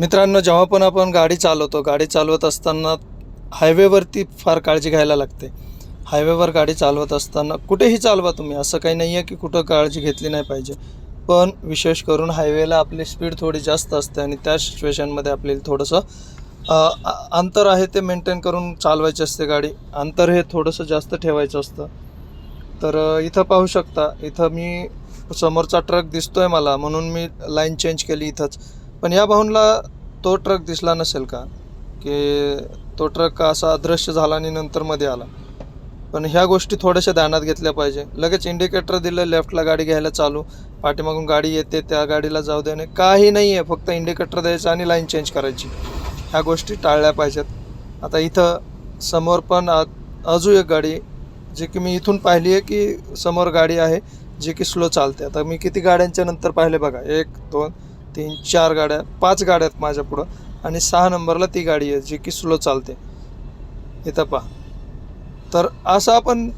मित्रांनो जेव्हा पण आपण गाडी चालवतो गाडी चालवत असताना हायवेवरती फार काळजी घ्यायला लागते. हायवेवर गाडी चालवत असताना कुठेही चालवा तुम्ही असं काही नाही आहे की कुठं काळजी घेतली नाही पाहिजे. पण विशेष करून हायवेला आपली स्पीड थोडी जास्त असते आणि त्या सिच्युएशनमध्ये आपल्याला थोडंसं अंतर आहे ते मेंटेन करून चालवायची असते गाडी. अंतर हे थोडंसं जास्त ठेवायचं असतं. तर इथं पाहू शकता इथं मी समोरचा ट्रक दिसतोय मला म्हणून मी लाईन चेंज केली इथंच. पण या भाऊंला तो ट्रक दिसला नसेल का? की तो ट्रक असा अदृश्य झाला आणि नंतर मध्ये आला. पण ह्या गोष्टी थोड्याशा ध्यानात घेतल्या पाहिजे. लगेच इंडिकेटर दिलं लेफ्टला गाडी घ्यायला चालू. पाठीमागून गाडी येते त्या गाडीला जाऊ देणे. काही नाही आहे फक्त इंडिकेटर द्यायचं आणि लाईन चेंज करायची. ह्या गोष्टी टाळल्या पाहिजेत. आता इथं समोर पण अजून एक गाडी जी की मी इथून पाहिली आहे की समोर गाडी आहे जी की स्लो चालते. आता मी किती गाड्यांच्या नंतर पाहिले बघा. एक दोन तीन चार गाड्या पाच गाड्या आहेत माझ्या पुढं आणि सहा नंबरला ती गाडी आहे जी की स्लो चालते. इथं पहा. तर असं आपण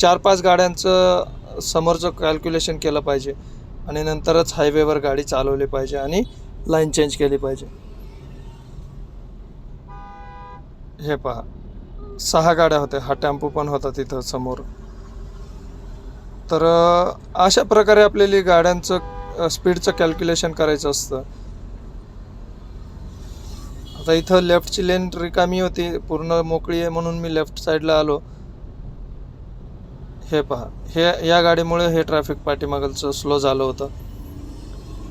चार पाच गाड्यांचं समोरचं कॅल्क्युलेशन केलं पाहिजे आणि नंतरच हायवेवर गाडी चालवली पाहिजे आणि लाईन चेंज केली पाहिजे. हे पहा. सहा गाड्या होत्या. हा टेम्पो पण होता तिथं समोर. तर अशा प्रकारे आपल्याला गाड्यांचं स्पीडचं कॅल्क्युलेशन करायचं असतं. आता इथं लेफ्टची लेन रिकामी होती पूर्ण मोकळी आहे म्हणून मी लेफ्ट साईडला आलो. हे पहा हे या गाडीमुळे हे ट्रॅफिक पाठीमागलचं स्लो झालं होतं.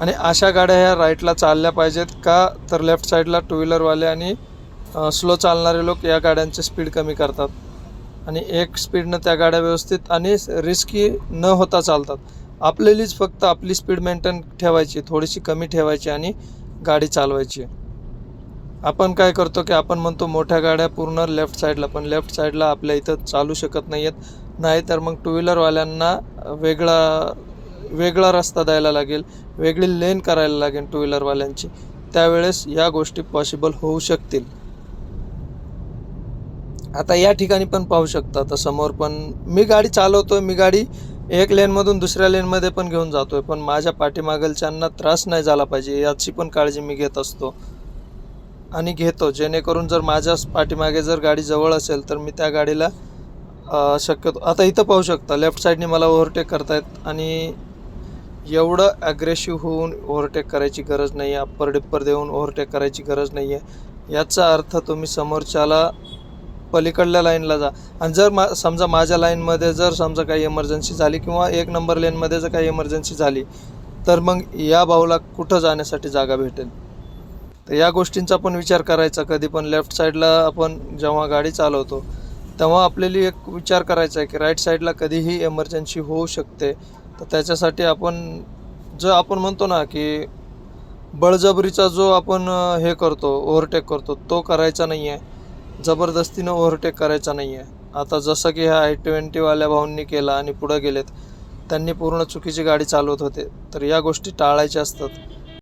आणि अशा गाड्या ह्या राईटला चालल्या पाहिजेत का? तर लेफ्ट साईडला टू व्हीलरवाले आणि स्लो चालणारे लोक या गाड्यांची स्पीड कमी करतात. आणि एक स्पीडनं त्या गाड्या व्यवस्थित आणि रिस्की न होता चालतात. आपल्यालीच फक्त आपली स्पीड मेंटेन ठेवायची थोडीशी कमी ठेवायची आणि गाडी चालवायची. आपण काय करतो की आपण म्हणतो मोठ्या गाड्या पूर्ण लेफ्ट साईडला पण लेफ्ट साईडला आपल्या इथं चालू शकत नाही आहेत नाही तर मग टू व्हीलरवाल्यांना वेगळा वेगळा रस्ता द्यायला लागेल वेगळी लेन करायला लागेल टू व्हीलरवाल्यांची त्यावेळेस या गोष्टी पॉसिबल होऊ शकतील. आता या ठिकाणी पण पाहू शकता आता समोर पण मी गाडी चालवतोय मी गाडी एक लेनमधून दुसऱ्या लेनमध्ये पण घेऊन जातोय पण माझ्या पाठीमागलच्यांना त्रास नाही झाला पाहिजे याची पण काळजी मी घेत असतो. आणि घेतो जेणेकरून जर माझ्या पाठीमागे जर गाडी जवळ असेल तर मी त्या गाडीला शक्यतो आता इथं पाहू शकता लेफ्ट साईडने मला ओव्हरटेक करतायत आणि एवढं ॲग्रेसिव्ह होऊन ओव्हरटेक करायची गरज नाही आहे अप्पर डिप्पर देऊन ओव्हरटेक करायची गरज नाही आहे याचा अर्थ तुम्ही समोरच्याला पलीकडल्या लाईनला जा. आणि जर मा समजा माझ्या लाईनमध्ये जर समजा काही इमर्जन्सी झाली किंवा एक नंबर लेनमध्ये जर काही इमर्जन्सी झाली तर मग या भाऊला कुठं जाण्यासाठी जागा भेटेल? तर या गोष्टींचा पण विचार करायचा. कधी पण लेफ्ट साईडला आपण जेव्हा गाडी चालवतो तेव्हा आपल्याला एक विचार करायचा आहे की राईट साईडला कधीही इमर्जन्सी होऊ शकते. तर त्याच्यासाठी आपण जो आपण म्हणतो ना की बळजबरीचा जो आपण हे करतो ओव्हरटेक करतो तो करायचा नाही आहे जबरदस्तीनं ओव्हरटेक करायचा नाही आहे आता जसं की ह्या आय ट्वेंटीवाल्या भाऊंनी केला आणि पुढं गेलेत त्यांनी पूर्ण चुकीची गाडी चालवत होते. तर या गोष्टी टाळायच्या असतात.